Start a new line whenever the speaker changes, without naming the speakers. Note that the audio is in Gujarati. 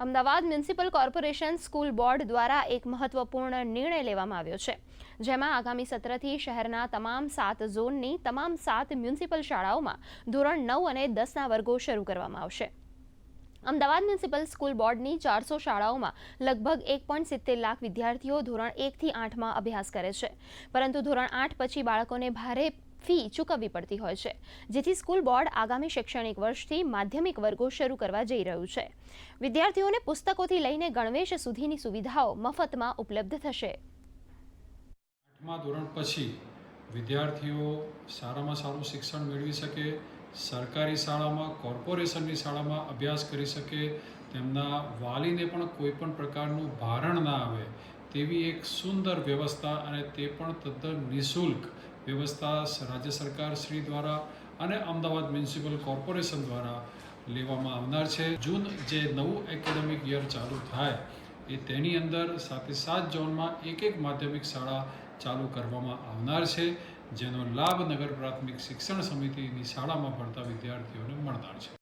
Ahmedabad municipal corporation school board દ્વારા એક મહત્વપૂર્ણ નિર્ણય લેવામાં આવ્યો છે, જેમાં આગામી સત્રથી શહેરના તમામ સાત ઝોનની તમામ સાત મ્યુનિસિપલ શાળાઓમાં ધોરણ નવ અને દસના વર્ગો શરૂ કરવામાં આવશે. અમદાવાદ મ્યુનિસિપલ સ્કૂલ બોર્ડની ચારસો શાળાઓમાં લગભગ એક પોઈન્ટ સિત્તેર લાખ વિદ્યાર્થીઓ ધોરણ એકથી આઠમાં અભ્યાસ કરે છે, પરંતુ ધોરણ આઠ પછી બાળકોને ભારે ફી ચૂકવવી પડતી હોય છે, જેથી સ્કૂલ બોર્ડ આગામી શૈક્ષણિક વર્ષથી માધ્યમિક વર્ગો શરૂ કરવા જઈ રહ્યું છે. વિદ્યાર્થીઓને પુસ્તકોથી લઈને ગણવેશ સુધીની સુવિધાઓ મફતમાં ઉપલબ્ધ થશે.
ધોરણ પછી વિદ્યાર્થીઓ સારામાં સારું શિક્ષણ મેળવી શકે, સરકારી શાળામાં, કોર્પોરેશનની શાળામાં અભ્યાસ કરી શકે, તેમના વાલીને પણ કોઈ પણ પ્રકારનું ભારણ ના આવે, તેવી એક સુંદર વ્યવસ્થા અને તે પણ તદ્દન નિઃશુલ્ક વ્યવસ્થા રાજ્ય સરકાર શ્રી દ્વારા અને અમદાવાદ મ્યુનિસિપલ કોર્પોરેશન દ્વારા લેવામાં આવનાર છે. જૂન જે નવું એકેડેમિક યર ચાલુ થાય એ તેની અંદર સાથે સાત ઝોનમાં એક એક માધ્યમિક શાળા ચાલુ કરવામાં આવનાર છે, જેનો લાભ નગર પ્રાથમિક શિક્ષણ સમિતિની શાળામાં ભણતા વિદ્યાર્થીઓને મળનાર છે.